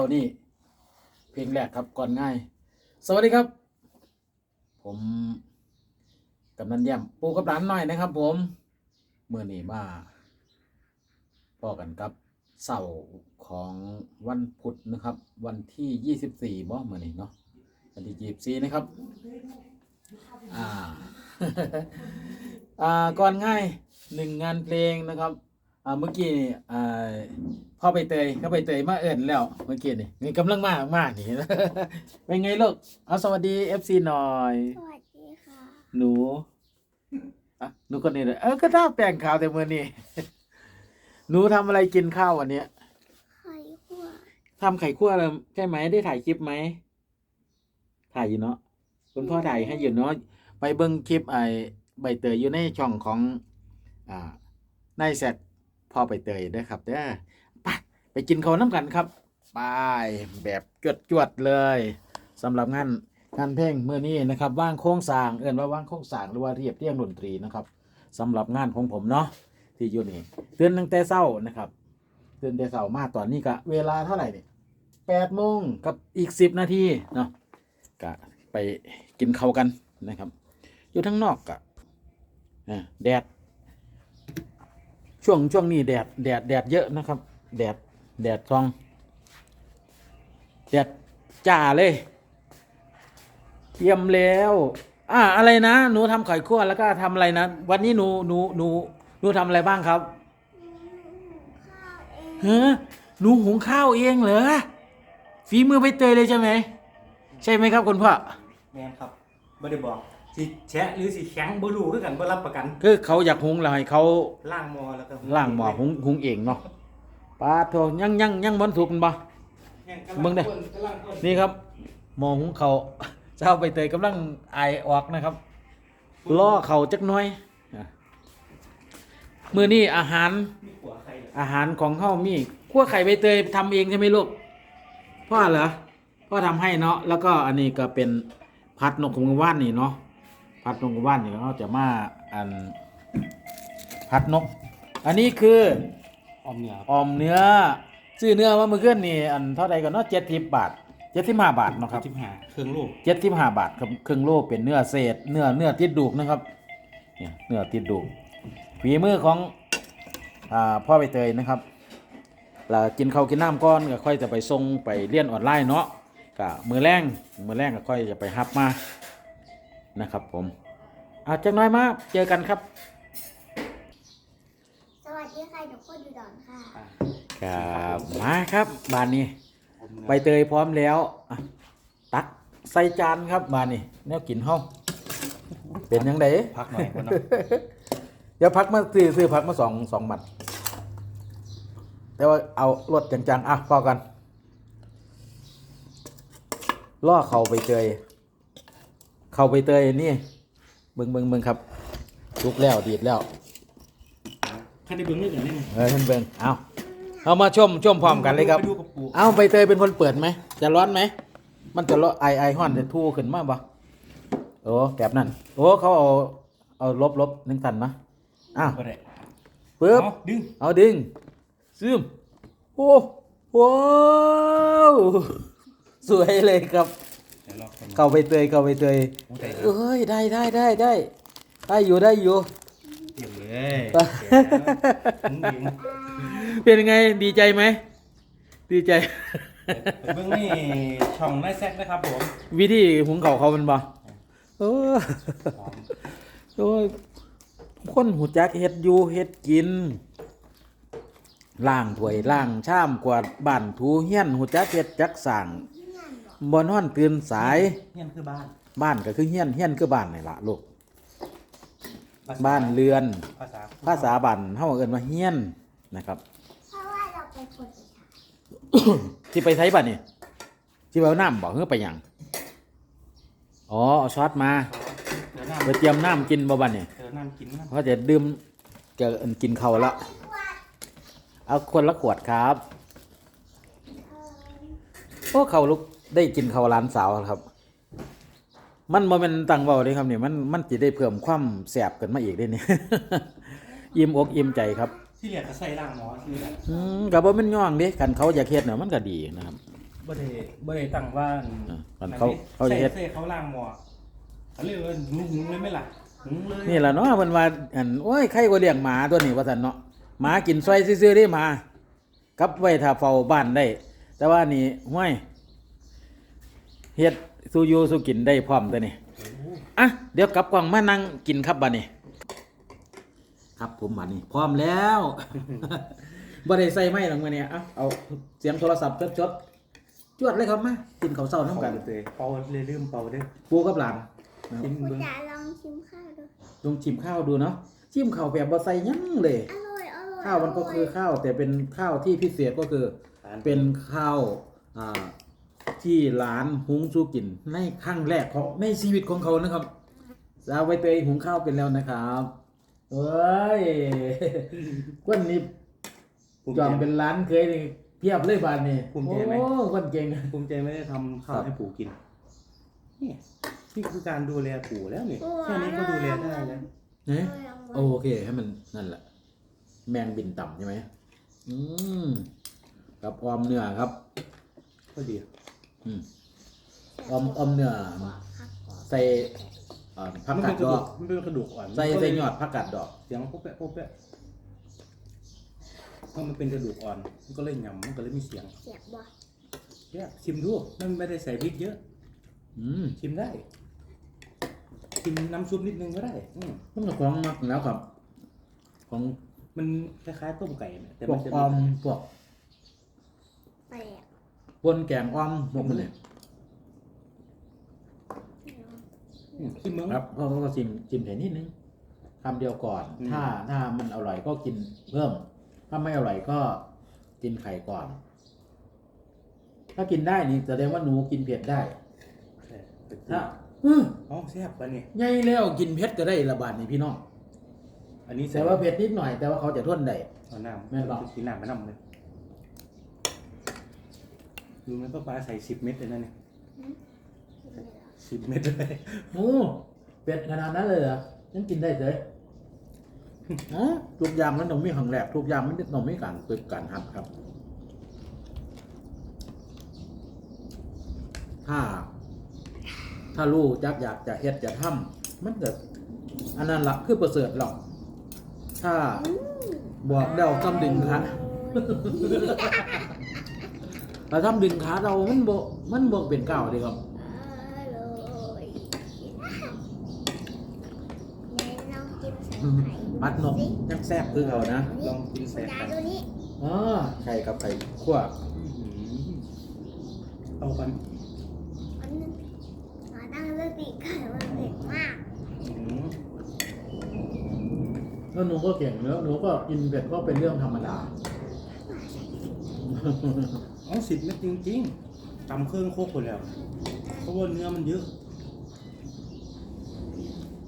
เศร้านี่ เพลงแรกครับก่อนง่าย สวัสดีครับ ผมกำนันแย้มปูกับหลานหน่อยนะครับ ผมเมื่อนี้มาพอกันครับเสาร์ของวันพุธนะครับ วันที่ยี่สิบสี่บ่เมื่อนี้เนาะวันที่ยี่สิบสี่นะครับ อ่า อ่าก่อนง่ายหนึ่งงานเพลงนะครับ อ่าเมื่อกี้นี่อ่าพ่อไปเตยเขาไปเตยมาเอิญแล้วเมื่อกี้นี่นี่กำลังมากมากนี่ เป็นไงลูกเอาสวัสดีเอฟซีหน่อย สวัสดีค่ะ หนูอะหนูคนนี้เลยเออก็ท่าแต่งขาวแต่เมื่อนี้ หนูทำอะไรกินข้าววันเนี้ยไข่ขั่วทำไข่คั่วเลยใช่ไหมได้ถ่ายคลิปไหมถ่ายอยู่เนาะคุณพ่อถ่ายให้อยู่เนาะไปเบิ้งคลิปไอ้ใบเตยอยู่ในช่องของ อ่านายแซด พ่อใบเตยด้วยครับเด้อไปไปกินข้าวน้ำกันครับไปแบบจวดจวดๆเลยสำหรับงานงานเพลงเมื่อนี้นะครับว่างโค้งสางเอื่นว่าว่างโค้งสางหรือว่าเรียบเรียงดนตรีนะครับสำหรับงานของผมเนาะที่อยู่นี่เตื่นตั้งแต่เช้านะครับเตื่นแต่เช้ามาตอนนี้ก็เวลาเท่าไหร่เนี่ยแปดโมงกับอีกสิบนาทีเนาะก็ไปกินข้าวกันนะครับ อยู่ทั้งนอกกะอ่าแดด ช่วงช่วงนี้แดดแดดแดดเยอะนะครับ แดดแดดซอง แดดจ้าเลยเตรียมแล้ว อ่าอะไรนะ หนูทำไข่คั่วแล้วก็ทำอะไรนะ วันนี้หนูหนูหนูหนูทำอะไรบ้างครับข้าวเองเฮ้หนูหุงข้าวเองเหรอฝีมือใบเตยเลยใช่ไหม ใช่ไหมครับคุณพ่อ แม่นครับบ่ได้บอก สิแฉะหรือสิแข็งบ่รู้คือกันบ่รับประกันคือเขาอยากหุงแล้วให้เขาล่างหมอแล้วก็ล่างหม้อหุงหุงเองเนาะปลาโทยังยังยังบนสุกมันบ่ เบิ่งเด้อกำลังอ้นนี่ครับหมอหุงเขาวเจ้าใบเตยกำลังไอายออกนะครับล่อเขาจักหน้อยอะมือนี่อาหาร มีหัวใครเหรออาหารของเฮามีขั้วไข่ใบเตยทำเองใช่ไหมลูกพ่อเหรอพ่อทำให้เนาะแล้วก็อันนี้ก็เป็นพัดนกของว่านนี่เนาะ พัดนกของว่านนี่เขาจะมาอันพัดนก อันนี้คือออมเหนือออมเนื้อซื้อเนื้อมาเมื่อคืนนี่อันเท่าใดกันเนาะเจ็ดสิบบาทเจ็ดสิบห้าบาทเนาะครับทิพหาเครื่องลูกเจ็ดสิบห้าบาทครับครึ่งโลเป็นเนื้อเศษ เนื้อเนื้อติดดูกนะครับเนี่ยเนื้อติดดูกฝีมือของอ่าพ่อใบเตยนะครับแล้วกินข้าวกินน้ำก้อนก็ค่อยจะไปส่งไปเรียนออนไลน์เนาะก็มือแรงมือแรงก็ค่อยจะไปฮับมานะครับผม อาจากหน้อยมาเจอกันครับ สวัสดีค่ะหนูคนดูดอนค่ะ ครับมาครับบานนี้ออมเหนือใบเตยพร้อมแล้วอะตักใส่จานครับบานนี้แนวกินห้องเป็นยังไงพักหน่อยคนเนาะเดี๋ยวพักมาซื้อซื้อพักมาสองสองบัตรแต่ว่าเอารถจังๆอะพอกันล่อเข่าไปเตยเข่าไปเตยนี่ เบิ่งเบิ่งเบิ่งครับลุกแล้วดีดแล้วคันได้เบิ่งเรื่องกันได้ไหมเออท่านเบิ่งเอาเอามาชมชมพร้อมกันเลยครับ ไปดูกับปู่เอาใบเตยเป็นคนเปิดไหม จะร้อนไหม มันจะร้อนไอไอห้อนจะทู่ขึ้นมาบ่โอ้แกบนั่นโอ้เขาเอาเอาลบลบหนึ่งตันนะอ้าวบ่ได้ปึ๊บ เอาดึงเอาดึงซึมโอ้ว้าวสวยเลยครับ เดี๋ยวรอคนเข้าใบเตยเข้าใบเตยโอ้ได้เอ้ยได้ได้ได้ได้ได้อยู่ได้อยู่เตรียมเลยเดี๋ยวดึงเป็นยังไงดีใจไหมดีใจไปเบิ่งนี่ช่องนายแซกนะครับผมวิธีหุงเขาวเขามันบ่เออหอมโอ้ยคนหูจักเฮ็ดอยู่เฮ็ดกินล่างถ้วยล่างชามกวาดบ้านถูเฮียนหูจักเฮ็ดจักสั่ง บ่นอนตื่นสาย เฮียนคือบ้านบ้านก็คือเฮียนเฮียนคือบ้านนี่ล่ะลูกภษบ้านเรือน ภาษาภาษาบ้านเฮาเอิ้นว่าเฮียนนะครับ เพราะว่าเราเป็นคนอีสานสิไปไสบัดนี่สิไปเอาน้ำบ่เฮือไปหยังอ๋อเอาช็อตมาเดี๋ยวน้ไปเตรียมน้ำกินบ่บัดนี่ำเดี๋ยวน้ำกินน้ำเพราะจะดื่มจะกินข้าวแล้วเอาคนละขวดครับ โอ้เขาลุก ได้กินข้าวร้านสาวครับ มันโมเมนตังเบาเลยครับเนี่ยมันมันจะได้เพิ่มความแสบกันมาอีกได้เนี่ยอิ่มอกอิ่มใจครับที่เหลือก็ใส่ล่างหมอที่เหลืออืมกับว่ามันย่องเด้กันเขาอยากเฮ็ดเนี่ยมันก็ดีนะครับ บ่ได้บ่ได้ตั้งว่าอะมันเขาเขาใส่เฮ็ด ใส่เขาล่างหม้อเขาเรียกว่าหุงหุงเลยไหมล่ะหุงเลยนี่แหละเนาะมันว่าอันโอ้ยใครก็เลี้ยงหมาตัวนี้ว่าซั่นเนาะหมากินซอยซื่อๆได้หมากับไว้ถ้าเฝ้าบ้านได้ แต่ว่านี่ห้วย เฮ็ดสู้อยู่สู้กินได้พร้อมตัวนี้โอ้โหอะเดี๋ยวกลับกล่องมานั่งกินครับบัดนี้ ครับผมบัดนี้พร้อมแล้วบ่ได้ใส่ไม้หรอกมื้อนี้เอ้าเอาเสียงโทรศัพท์จดๆจวดเลยครับมากินข้าวเช้านํเป่ากันเลยเป่าเลยลืมเป่าเด้อปูกับหลานกินคุณเบิ่งจ๋าลองชิมข้าวดูลองชิมข้าวดูเนาะชิมข้าวแบบบ่ใส่หยังเลยอร่อยอร่อยข้าวมันก็คือข้าวแต่เป็นข้าวที่พิเศษก็คือ เป็นข้าวอ่า ที่ร้านหุงสู้กิน ในครั้งแรกของในชีวิตของเขานะครับสาวใบเตยหุงข้าวเป็นแล้วนะครับเอ้ยกวนนี้ภูมิจใจอมเป็นร้านเคยนี่เพียบเลยบานนี่ภูมิใจไหม โอ้คนเก่ง ภูมิใจไม่ได้ทำข้าวให้ปู่กินนี่นี่คือการดูแลปู่แล้วนี่แค่นี้ก็ดูแลได้แล้วนะโอเคให้มันนั่นแหละ แมงบินต่ำใช่ไหมอืมกับออมเนื้อครับ ก็ดี อืมออมออมเนื้อใส่อ่าผักมันกาเป็ดนกระดดูอกกมันเป็นกระดูกอ่อนใส่มันก็เลใส่ยอดผักกาดดอก เสียงปุ๊บแปะปุ๊บแปะเพราะมันเป็นกระดูกอ่อน มันก็เลยหยำมันก็เลยมีเสียงเสียบบ่เนี่ยชิมดูมันไม่ได้ใส่พริกเยอะ อืมชิมได้ ชิมน้ำซุปนิดนึงก็ได้อืมต้องกับของมักแล้วครับ ของมันคล้ายๆต้มไก่เนี่ยแต่พวมันกจะออมพวกแปลก ปนแกงออมพวกมันเนี่ยอืมชิมเมืองครับเพราะว่าชิมชิมเห็นนิดนึงคำเดียวก่อนอืมถ้าถ้ามันอร่อยก็กินเพิ่ม ถ้าไม่อร่อยก็กินไข่ก่อน ถ้ากินได้นี่แสดงว่าหนูกินเผ็ดได้ใช่ถ้าอื้ออ๋อแซ่บปะเนี่ยไงแล้วกินเผ็ดก็ได้ระบาดนี่พี่น้อง อันนี้แต่ว่าเผ็ดนิดหน่อยแต่ว่าเขาจะทนได้เอาน้ำแม่นบอกกินน้ำมาน้ำเลย รู้ไหมป้าปลาใส่สิบเม็ดเลยนะเนี่ยสิบเม็ดเลยโอ้เผ็ดขนาดนั้นเลยเหรอยังกินได้เลยอ๋อทุกอย่างมันต้องมีขังแหลกทุกอย่างมันต้องมีการฝึกการทำครับ ถ้า ถ้าลูกจักอยากจะเฮ็ดจะทำมันเกิดอันนั้นละคือประเสริฐหรอก ถ้าบอกเดาทำดึงขา ถ้าทำดึงขาเรามันบ่มันบ่เป็นก้าวเดีครับอร่อยไหนลองกินใส่ไข่ดูปัดนกสิยังแซ่บคือเขานะ ลองกินแซ่คุณบจ๋ากันดูนี่อ๋อไข่กับไข่คั่วอื้อหือเอากันมันหาตั้งสติไข่มันเผ็ดมากอื้อหือแล้วหนูก็เก่งเนอะหนูก็กินเผ็ดก็เป็นเรื่องธรรมดา อ๋อสิบเม็ดจริงๆตำเครื่องโคกหมดแล้ว เพราะว่าเนื้อมันเยอะ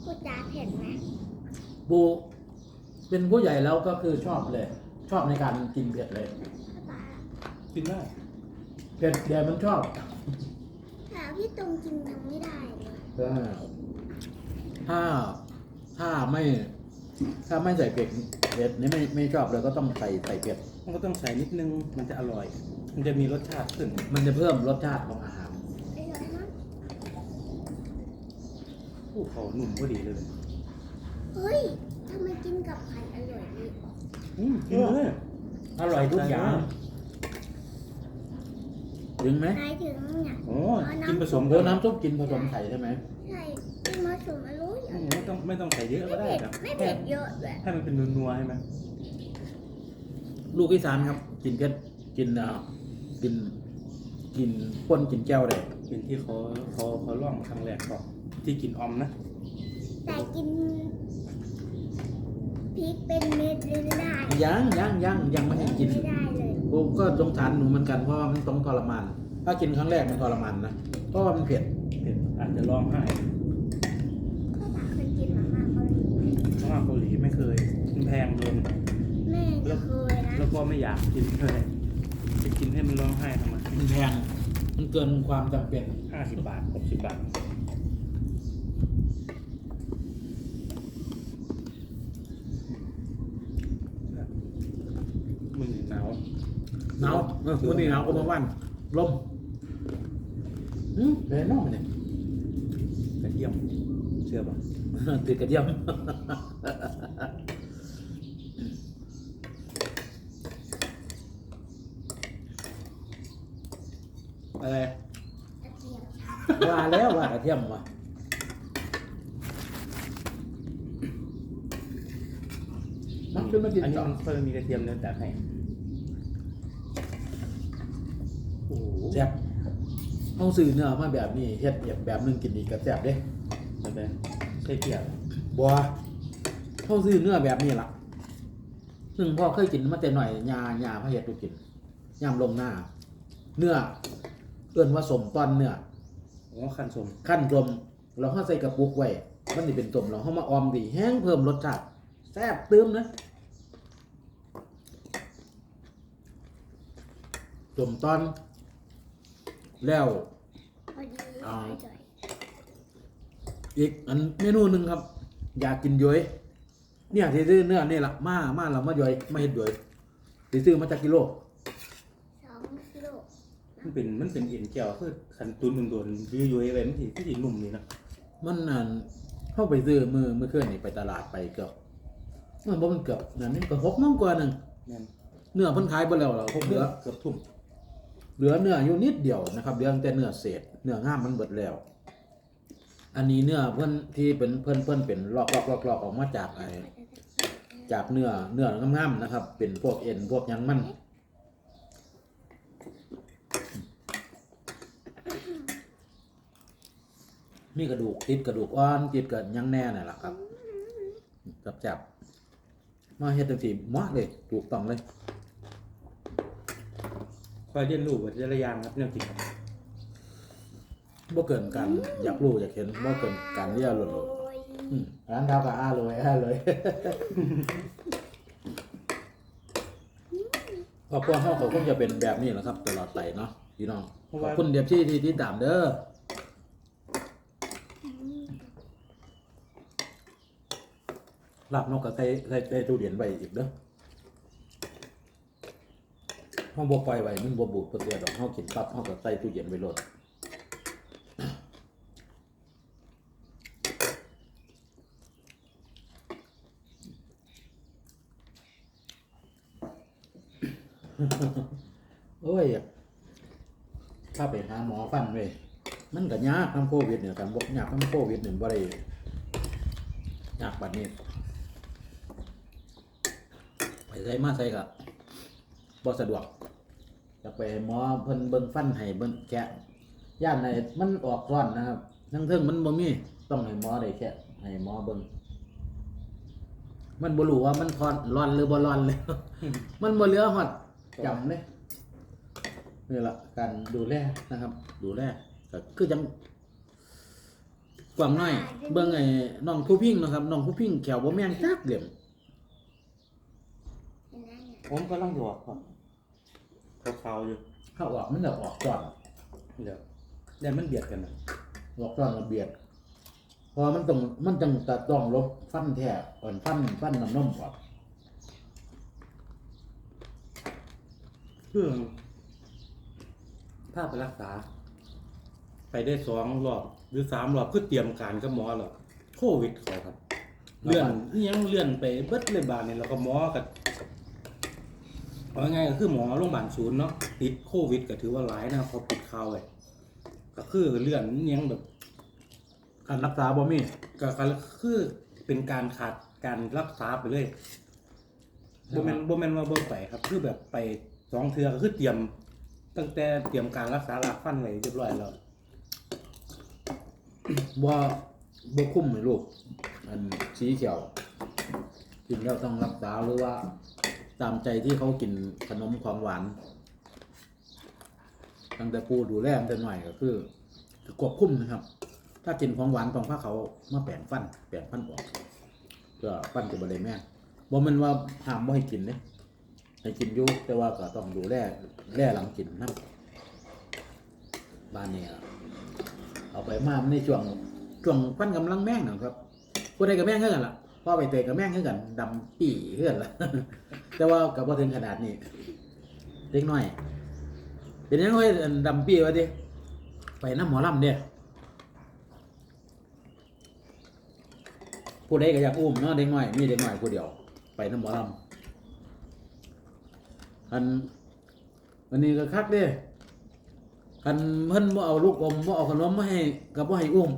คุณจ๋าเผ็ดไหมปูเป็นผู้ใหญ่แล้วก็คือชอบเลย ชอบในการกินเผ็ดเลยป้ากินได้เผ็ดเดี๋ยวมันชอบแต่พี่ตรงกินทำไม่ได้เลยเออถ้าถ้าไม่ ถ้าไม่ใส่เผ็ดเผ็ดนี่ไม่ไม่ชอบเลยก็ต้องใส่ใส่เผ็ด มันก็ต้องใส่นิดนึงมันจะอร่อย มันจะมีรสชาติขึ้น มันจะเพิ่มรสชาติของอาหารอร่อยมากโอ้เขาหนุ่มก็ดีเลยเฮ้ยทำไมกินกับไข่อร่อยดีอืมกินเลยอร่อยทุกอย่าง ถึงไหมนายถึงเนี่ยโอ้กินผสมโอ้น้ำซุปกินผสมไข่ใช่ไหมใช่กินมาสมอร่อยอืมไม่ต้องไม่ต้องใส่เยอะก็ไม่ได้เผ็ดครับไม่แค่เผ็ดเยอะเลยให้มันเป็นนัวๆใช่ไหมลูกอีสานครับ กินเผ็ดกินอ่า กินกินป่นกินแก้วได้เป็นที่เขาเขาเขาล่องครั้งแรกก่อนที่กินออมนะแต่กินพริกเป็นเม็ดเลยไม่ได้ยังยังยังยังไม่ให้กินไม่ได้เลยผมก็สงสารหนูเหมือนกันเพราะว่ามันต้องทรมาน ถ้ากินครั้งแรกมันทรมานนะเพราะว่ามันเผ็ดเผ็ดอาจจะร้องไห้ก็ตาเคยกินมาม่าเกาหลีเพราะว่าเกาหลีไม่เคยมันแพงเกินแม่จะเคยนะแล้วก็ไม่อยากกินเลย จะกินให้มันร้องไห้ทำไมมันแพง มันเกินความจำเป็น ห้าสิบบาทหกสิบบาทมือหนาวหนาวเออวันนี้หนาวก็มาวันลมอืมเป็นน้องมันเนี่ยกระเทียมเชื่อป่ะ ติดกระเทียม อะไร กระเทียม ว่าแล้วว่ากระเทียมว่ะมันขึ้นมากินอันนี้ต่อมันเพิ่มมีกระเทียมเนื้อแต่ให้โอ้โหแซ่บเอาซื้อเนื้อมาแบบนี้เฮ็ดแบบแบบหนึงกินอีกก็แซ่บเด้มันเป็นใช่เกียร์บัวเขาซื้อเนื้อแบบนี้ล่ะ ซึ่งพ่อเคยกินมาแต่หน่อยยายาพระเฮ็ดดูกินย่ามลงหน้า เนื้อเอื้อนว่าสมตอนเนื้อ โอ้คันสมขั้นกลมเราเข้าใส่กระปุกไว้มันจะเป็นต้มเราเข้ามาออมดีแห้งเพิ่มรสชาติแซ่บเติมนะต้มตอน แล้วพอดีเอาจ่อยอีกอันเมนูหนึ่งครับ อยากกินย้อยเนี่ยที่ซื้อเนื้อนี่แหละมามาเรามาย้อยมาเห็ดย้อยที่ซื้อมาจากกิโลสองกิโล มันเป็นมันเป็นเอ็นแก้วคือขันตุนโดนๆยุยๆไว้มันสิที่สินุ่มนี่นะมันนั่นเข้าไปซื้อมือมือเคลื่อนนี่ไปตลาดไปเกือบมันบ่มันเกือบนั่นนี่ก็หกโมงกว่าหนึ่งแม่นเนื้อเพิ่นขายไปแล้วเหรอเหลือ เกือบทุ่มเหลือเนื้ออยู่นิดเดียวนะครับเหลือแต่เนื้อเศษเนื้องามมันเบิดแล้ว อันนี้เนื้อเพิ่นที่เป็นเพิ่นเพิ่นเป็นลอกลอกลอกลอกออกมาจากไอ้จากเนื้อเนื้องามๆนะครับ เป็นพวกเอ็นพวกหยังมัน มีกระดูกติดกระดูกอ่อนติดกับหยังแน่น่ะล่ะครับจับจับๆมาเฮ็ดจังซี่เหมาะเลยถูกต้องเลยคอยเรียนรู้ว่าจะระยางครับเรื่องจริงครับบ่เกินการอยากรู้อยากเห็นบ่เกินการเรียนหลดโอ้ยอืมร้านเท้ากับอ้าเลยอ้าเลยครอบครัวเฮาก็คงจะเป็นแบบนี้แหละครับ ตลอดไปเนาะพี่น้องขอบคุณเดียบที่ที่ที่ตามเด้อ ลาบนกก็ใส่ใส่ใส่ตู้เย็นไว้อีกเด้อเฮาบ่ปล่อยไว้มันบ่บูดบ่เสียดอกเฮากินปั๊บเฮาก็ใส่ตู้เย็นไว้โลดโอ้ยถ้าไปหาหมอฟันเว้ยมันก็ยากทำโควิดเนี่ยกันบอกยากทำโควิดเนี่ยบ่ได้ยากบัดนี้ ไปใส่มาใส่ก็บ่สะดวกจะไปหมอเพิ่นเบิ่งฟันให้เบิ่งแกะย่านในมันออกร้อนนะครับทั้งเทิงมันบ่มีต้องให้หมอได้แค่ให้หมอเบิ่งมันบ่รู้ว่ามันทอนร้อนหรือบ่ร้อนเลยมันบ่เหลือฮอดจำเลยนี่แหละการดูแลนะครับ ดูแลก็คือจังกวางน้อย เบิ่งไอ้น้องผู้พิงนะครับน้องผู้พิงแขวบ่แม่นจักเหลี่ยม ผมก็ลังหยอกครับขาวๆอยู่เข้าออกมันจะออกจอนเดี๋ยวเดี๋ยวมันเบียดกันนะออกจอนระเบียดเพอมันต้องมันจังจะต้องลบฟันแท้ก่อนฟันฟันน้ำนมออกเพื่อถ้าไปรักษา ไปได้สองรอบหรือสามรอบเพื่อเตรียมการกับหมอหรอโควิดเขาครับ เลื่อนอิหยังเลื่อนไปเบิดเลยบาดเนี่ยแล้วก็หมอกับ เอาง่ายๆก็คือหมอโรงพยาบาลศูนย์เนาะติดโควิดก็ถือว่าหลายนะครับเขาปิดข่าวไว้ก็คือเลื่อนยังแบบการรักษาบ่มีก็ก็คือเป็นการขาดการรักษาไปเลยบ่แม่นบ่แมนว่าบ่ไปครับ คือแบบไปสองเทือก็คือเตรียม ตั้งแต่เตรียมการรักษาหลักฟันไว้เรียบร้อยแล้วบ่บ่คุ้มให้ลูกอันสีเขียวกินแล้วต้องรักษาหรือว่า ตามใจที่เขากินขนมของหวาน ตั้งแต่ปูดูแลตั้งแต่หน่อยก็คือคือควบคุมนะครับ ถ้ากินของหวานต้องพาเขาเมาแปลงฟัน แปลงฟันออกเพื่อฟันจะบริแม่บ่แมันว่าห้ามบ่ให้กินเนี่ยให้กินอยู่แต่ว่าก็ต้องดูแลแลหลังกินนะบ้านเนี่ยเอาไปมาในช่วงช่วงฟันกำลังแม่งนะครับผู้ใดกับแม่งเท่ากันล่ะพ่อไปเตะกับแม่งเท่ากันดำปี่เท่ากันล่ะ แต่ว่ากับพอถึงขนาดนี้เล็กน้อย เป็นยังไงดำปี่วะดิไปน้ำหมอลำเด้ผู้ใดก็อยากอุ้มเนาะเด็กน้อยมีเด็กน้อยผู้เดียว ไปน้ำหมอลำอันวันนี้ก็คักเด้คันเพิ่นบ่เอาลูกอมบ่เอาขนมมาให้ก็บ่ให้อุ้ม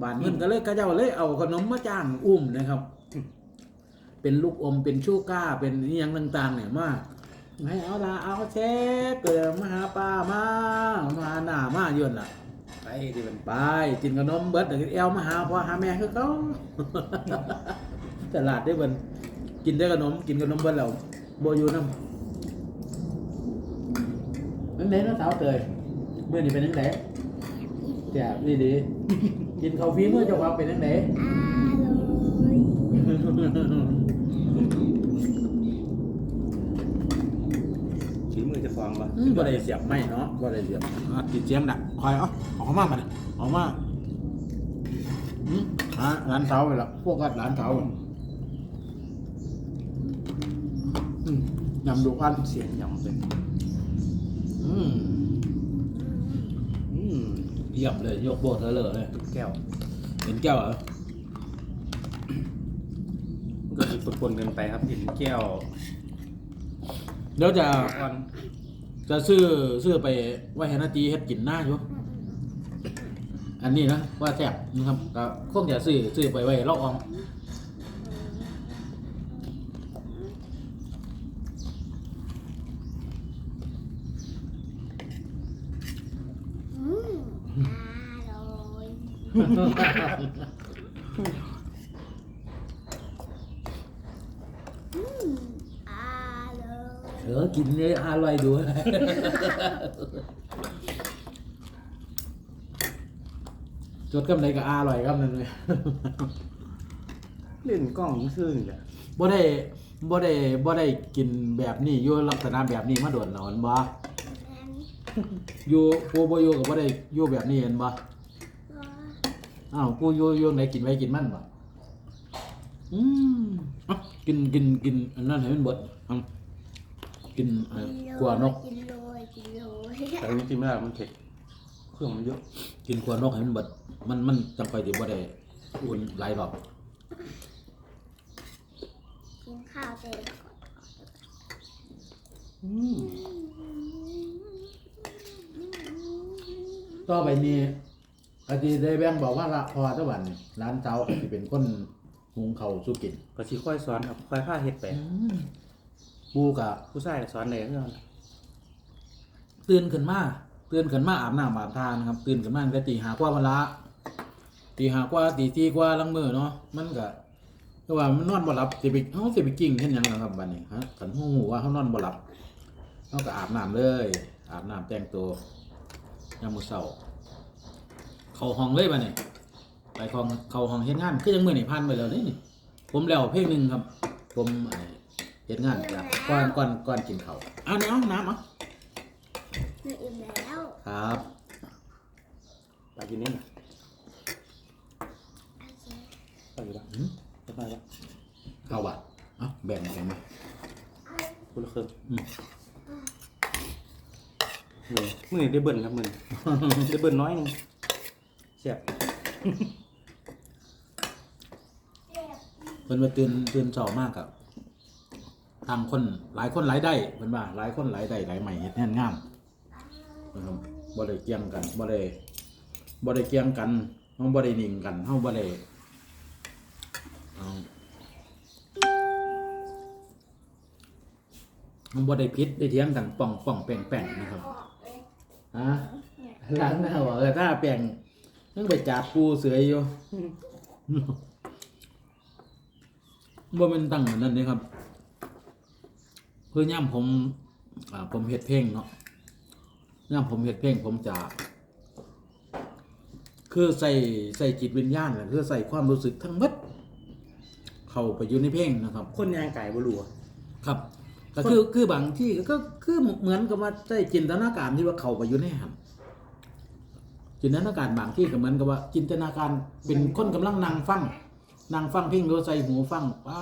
บานเพิ่นก็เลยกระเจ้าเลยเอาขนมมาจ้างอุ้มนะครับ เป็นลูกอมเป็นชูก้าเป็นอหยังต่าง ๆ เนี่ยมากให้เอาละเอาเช็คเกิดมาหาป้ามามาหน้ามาเยือนล่ะไปที่มันไปกินขนมเบิดเดี๋ยวเอวมาหาพ่อหาแม่คือเขาตลาดได้เบิ่นกินได้ขนมกินขนมเบิดแล้วบ่อยู่นำนั่นไหนน้าสาวเตยเมื่อนี้เป็นจังไดแซ่ดีดีกินข้าวฟรีมื้อจ้าของเป็นจังได อร่อย ถือมือจะฟองปะ อืม บ่ได้เสียบไม่เนาะบ่ได้เสียบอะติดเสียงดักคอยเอาออกมาบัดนี้ออกมาอืมฮะร้านเสาไปละพวกกัดร้านเสาอืมยำดูกันเสียงยำเป็นอืมอืมเยี่ยมเลยยกโบเธอเลยเลยตุ๊กแก้วเห็นแก้วเหรอมันก็คือปนๆกันไปครับเห็นแก้วเดี๋ยวจะอ่อน จะซื้อซื้อไปไว้ให้นาตีเฮ็ดกินหน้าอยู่อันนี้นะว่าแซ่บนะครับก็คงจะซื้อซื้อไปไว้ลอกอองอืมอร่อยอืมอร่ อยเออกินเลยอร่อยดูจดกำไรก็อร่อยครับนั่นเลยเล่นกล้องซื่อนี่แหละบ่ได้บ่ได้บ่ได้กินแบบนี้อยู่ลักษณะแบบนี้มาโดนหนอนบ่แม่นอยู่กูบ่อยู่ก็บ่ได้อยู่แบบนี้เห็นบ่บ่อ้าวกูอยู่อยู่ไหนกินไว้กินมันบ่อืมเอ้ากินกินกินอันนั้นให้มันเบิดเอา กินเอ่อกัวนก กินโรยกินโรยแต่จริงๆไม่ได้มันเผ็ดเครื่องมันเยอะกินกัวนกให้มันเบิด มันมันจังค่อยสิบ่ได้อุ่นหลายรอบกินข้าวเสร็จก่อนอืมต่อไปนี้ก็สิได้แบ่งบอกว่าละพอตะวันนี่ร้านเจ้าก็สิเป็นคนหุงข้าวสู่กินก็สิค่อยสอนครับค่อยพาเฮ็ดไป ปูกะผู้ชายก็สอนได้คือกันตื่นขึ้นมาตื่นขึ้นมาอาบน้ำอาบทานครับ ตื่นขึ้นมาแต่ตีหากว่าวันละตีหากว่าตีทีกว่าลังมือเนาะมันก็ก็ว่ามันนอนบ่หลับสิไปเฮาสิไปกิ้งเฮ็ดหยังล่ะครับบัดนี้ฮะคันฮู้ว่าเฮานอนบ่หลับเฮาก็อาบน้ำเลย อาบน้ำแต่งตัวยามมื้อเช้าเข้าห้องเลยบัดนี้ไปเข้าเข้าห้องเฮ็ดงานคือจังมื้อนี้ผ่านไปแล้วนี่ผมแล้วเพลงหนึงครับ ผมไอ้ เฮ็ดงานจากก่อนก่อนก่อนกินข้าวอ้าวน้ำน้ำเอะไม่อิ่มแล้วครับไปกินนี่นะโอเคไปอยู่ละอืมไปไปละเข้าบัตรอะแบ่งกันไหมคนละครึ่งอืมมือมือได้เบิ่นครับมือได้เบิ่นน้อยหนึงแซ่บเพิ่นมาตื่นตื่นเช้ามากครับ ทางคนหลายคนหลายได้เพิ่นว่าหลายคนหลายได้หลายใหม่เฮ็ดงานงามนะครับบ่ได้เกี่ยงกันบ่ได้บ่ได้เกี่ยงกันเฮาบ่ได้นิ่งกันเฮาบ่ได้เอาเฮาบ่ได้ผิดได้เถียงกันป่องป่องแป้งแป้งนะครับออกเลยฮะล้างหน้าบ่เออถ้าแป้งนึงไปจับปูเสืออยู่บ่เป็นตั้งอันนั้นเด้ครับ คือย่ำผมอ่าผมเฮ็ดเพลงเนาะย่ำผมเฮ็ดเพลงผมจะคือใส่ใส่จิตวิญญาณน่ะคือใส่ความรู้สึกทั้งหมดเข้าไปอยู่ในเพลงนะครับ คนยางไก่บ่รู้อะครับก็คือคือบางที่ก็คือเหมือนกับว่าใช้จินตนาการที่ว่าเข้าไปอยู่ในหันจินตนาการบางที่ก็เหมือนกับว่า จินตนาการเป็นคนกำลังนั่งฟัง นั่งฟังเพลงโดยใส่หูฟังป้า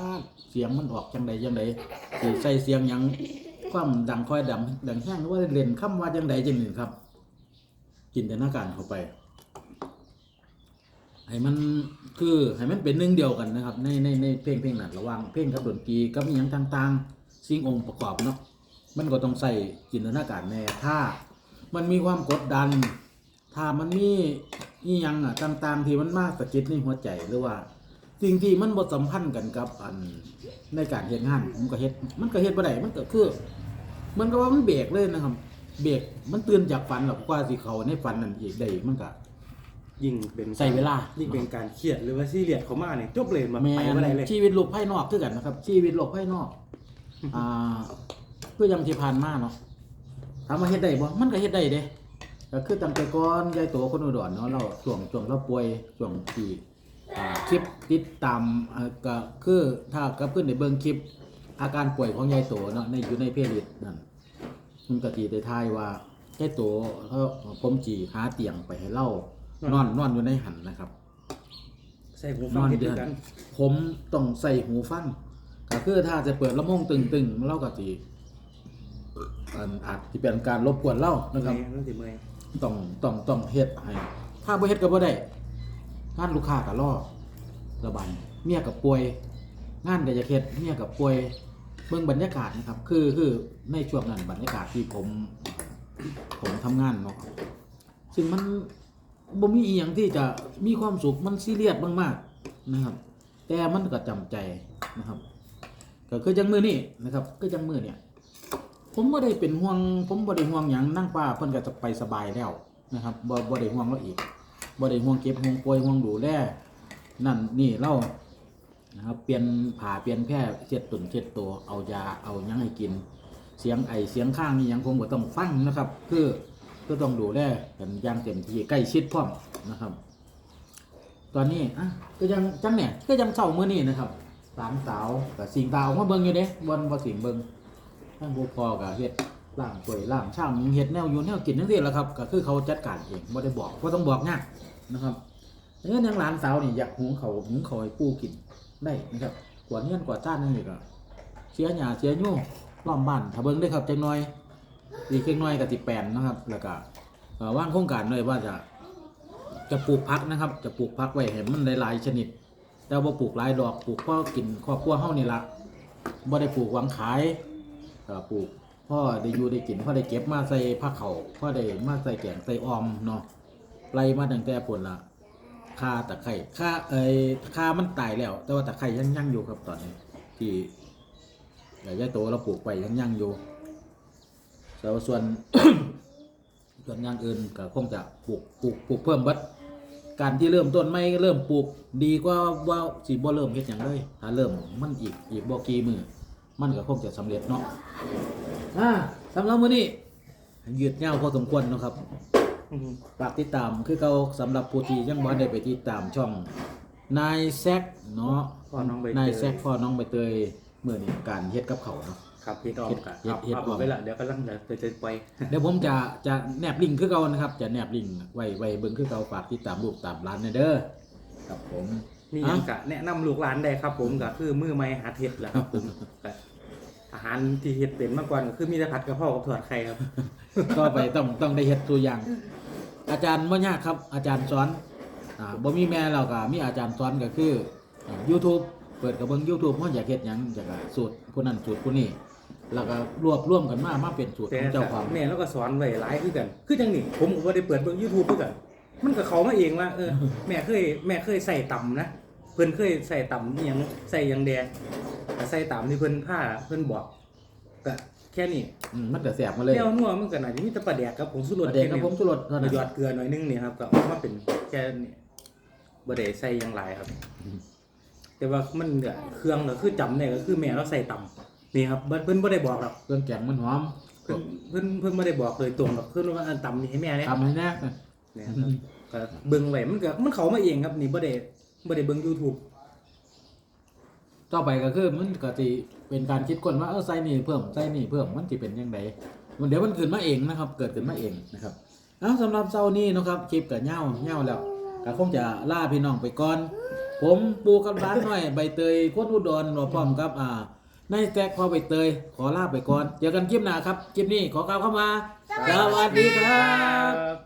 เสียงมันออกจังใดจังใดสิใส่เสียงหยังความดังค่อยดังดังแห้งหรือว่าเล่นคำว่าจังใดจังหนึ่งครับจินตนาการเข้าไปให้มันคือให้มันเป็นหนึ่งเดียวกันนะครับในในในเพลงเพลงนั้นระว่างเพลงกับดนตรีกับอย่างต่างๆ สิ่งองค์ประกอบเนาะมันก็ต้องใส่จินตนาการแน่ถ้า มันมีความกดดัน ถ้ามันมีอีหยังอะต่างๆ ที่มันมากสะกิดในหัวใจหรือว่า สิ่งที่มันบ่สัมพันธ์กันกับอันในการเฮ็ดงานผมก็เฮ็ดมันก็เฮ็ดบ่ได้มันก็คือมันก็ว่ามันเบรกเลยนะครับ เบรกมันตื่นจากฝันหรอกกว่าสิเขาในฝันนั่นอีกได้มันก็ ยิ่งเป็นใส่เวลา ยิ่งเป็นการเครียดหรือว่าซีเรียสเขามาเนี่ยจบเลยมาแม่ไปไม่ได้เลย ชีวิตโลกภายนอกคือกันนะครับชีวิตโลกภายนอกอ่าเพื่อยังที่ผ่านมาเนาะถามว่าเฮ็ดได้บ่มันก็เฮ็ดได้เด้ก็คือตั้งแต่ก่อนยายโตคนอุดรเนาะเราช่วงช่วงเราป่วยช่วงที่อ่า คลิปติดตามอ่าก็คือถ้ากับเพิ่นได้เบิ่งคลิป อาการป่วยของยายโตเนาะในอยู่ในเพจนั่นมันก็สิได้ทายว่ายายโตเขาผมจีหาเตียงไปให้เล่านอนนอนอยู่ในหันนะครับ ใส่หูนฟังอนเฮ็ดเดืด้อวนยกันผมต้องใส่หูฟังก็คือถ้าจะเปิดลำโพงตึงๆเราก็สิอันอาจจะเป็นการรบกวนเรานะครับเมื่อยรู้สึกเมื่อยต้องต้องต้องเฮ็ดให้ถ้าบ่เฮ็ดก็บ่ได้ งานลูกค้าก็รอระบายเมียกับป่วย งานก็จะเฮ็ดเมียกับป่วยเบิ่งบรรยากาศนะครับ คือคือในช่วงนั้นบรรยากาศที่ผมผมทำงานเนาะซึ่งมันบ่มีอีหยังที่จะมีความสุขมันซีเรียสมากๆนะครับ แต่มันก็จำใจนะครับ ก็คือจังมือนี่นะครับก็จังมือเนี่ยผมบ่ได้เป็นห่วง ผมบ่ได้ห่วงหยังนั่งป้าเพิ่นก็จะไปสบายแล้วนะครับบ่บ่ได้ห่วงเราอีก บ่ได้ห่วงเก็บห่วงป่วยห่วงดูแลนั่นนี่เรานะครับเปลี่ยนผ้าเปลี่ยนแพร่เช็ดตุ่นเช็ดตัวเอายาเอายังให้กิน เสียงไอเสียงข้างนี่ยังผมก็ต้องฟังนะครับ คือก็ต้องดูแลกันอย่างเต็มที่ใกล้ชิดพร้อมนะครับ ตอนนี้อะก็ยังจังเนี่ยก็ยังเศร้าเมื้อนี้นะครับหลานสาวกับสิงตาออกมาเบิ่งอยู่เด้บนบ่สิงเบิ่งทั้งผู้พ่อก็เฮ็ดล่างถ้วยล่างช่างเฮ็ดแนวอยู่แนวกินจังซี่แหละครับ ก็คือเขาจัดการเองบ่ได้บอกบ่ต้องบอกยาก นะครับเอ้ยนางหลานสาวนี่อยากหุงเขาหุงเขาให้ปูกินได้นะครับกวาดเฮียนกวาดจานนั่นนี่ก็เสียหญ้าเสียยู่ล้อมบ้านถ้าเบิ่งได้ครับจังน้อยอีกจังน้อยก็สิแปนนะครับ แล้วก็เอ่างโครงการเลยว่าจะจะปลูกผักนะครับ จะปลูกผักไว้ให้มันหลายๆชนิด แต่ว่าปลูกหลายดอกปลูกพ่อกินครอบครัวเฮานี่ละบ่ได้ปลูกหวังขายก็ปลูกพ่อได้อยู่ได้กินพ่อได้เก็บมาใส่ผ้าเขาพ่อได้มาใส่แกงใส่ออมเนาะ ไล่มาตั้งแต่ผลละค่าตะไคร่ค่าเอ้ยคามันตายแล้ว แต่ว่าตะไคร่ยังยั่งอยู่ครับตอนนี้ ที่ใหญ่ยายโตเราปลูกไปยังยั่งอยู่แต่ว่าส่วนส่วนย่างอื่นก็คงจะปลูกปลูกปลูกเพิ่มบัดการที่เริ่มต้นไม่เริ่มปลูกดีกว่าว่าสิบ่เริ่มเฮ็ดหยังเลยถ้าเริ่มมันอีกอีกบ่กี่มือมันก็คงจะสำเร็จเนาะอ่าสำหรับมื้อนี้ยืดยาวพอสมควรนะครับ ฝากติดตามคือเขาสำหรับผู้ที่ยังบ่ได้ไปติดตามช่องนายแซกเนาะพ่อน้องใบเตยนายแซกพ่อน้องใบเตยมื้อนี้การเฮ็ดกับเขาวเนาะ ครับพี่ต้อมเฮ็ดครับเฮ็ดเฮ็ด เอาออมเอาไปละเดี๋ยวกำลังจะจะไปเดี๋ยวผมจะจะแนบลิงก์คือเก่านะครับ จะแนบลิงก์ไว้ไว้เบิ่งคือเก่าฝากติดตามลูกตามร้านเด้อครับผม มีหอะยังกะแนะนำลูกหลานได้ครับ ผมก็คือมือไม้หาเห็ดแหละครับผมก็อาหารที่เห็ดเป็นมากกว่าก็คือมีแต่ผัดกะเพรากับทอดไข่ครับก็ไปต้องต้องได้เฮ็ดตัวอย่าง อาจารย์บ่ยากครับ อาจารย์สอนอ่าบ่มีแม่เราก็มีอาจารย์สอนก็คืออ่า YouTube เปิดกับเบิ่ง YouTube เฮาอยากเฮ็ดหยังอยากสูตรผู้นั้นสูตรผู้นี้แล้วก็รวบรวมกันมามาเป็นสูตรแต่ของเจ้าของแม่แล้วก็สอนไว้หลายคือกัน คือจังนี่ผมก็บ่ได้เปิดเบิ่ง YouTube คือกัน มันก็เขามาเองว่าเออแม่เคยแม่เคยใส่ต่ำนะเพิ่นเคยใส่ต่ำนี่ยังใส่หยังแดงแต่ใส่ต่ำที่เพิ่นผ้าเพิ่นบอกก็ แค่นี้อืมมันก็แซ่บมาเลยแนวนัวมันก็น่าจะมีแต่ปลาแดกกับผงสุรสประเด็นกับผมสุรสเท่ามานั้นหยอดเกลือหน่อยนึงนี่ครับก็เอามาเป็นแค่นี้บ่ได้ใส่หยังหลายครับ แต่ว่ามันก็เครื่องก็คือจำได้ก็คือแม่เราใส่ต่ำนี่ครับเพิ่นเพิ่นบ่ได้บอกหรอกเครื่องแกงมันหอมเพิ่นเพิ่นเพิ่นบ่ได้บอกเลยตรงหรอกเพิ่นว่าอันต่ำนี่ให้แม่เนี่ยทำให้แน่เนี่ยครับก็เบิ่งไว้มันก็มันเข้ามาเองครับ นี่บ่ได้บ่ได้เบิ่ง YouTube ต่อไปก็คือมันก็สิเป็นการคิดคนว่าเออใส่นี่เพิ่มใส่นี่เพิ่มมันสิเป็นยังไงมันเดี๋ยวมันขึ้นมาเองนะครับ เกิดขึ้นมาเองนะครับเอาสำหรับเช้านี้นะครับคลิปก็เหย้าเหย้าแล้วก็คงจะล่าพี่น้องไปก่อน ผมปูกับร้านหน่อยใบเตยคนอุดรมาพร้อมกับอ่านายแซกพอใบเตยขอลาไปก่อนเจอกันคลิปหน้าครับคลิปนี้ขอกล่าวเข้ามาสวัสดีครับ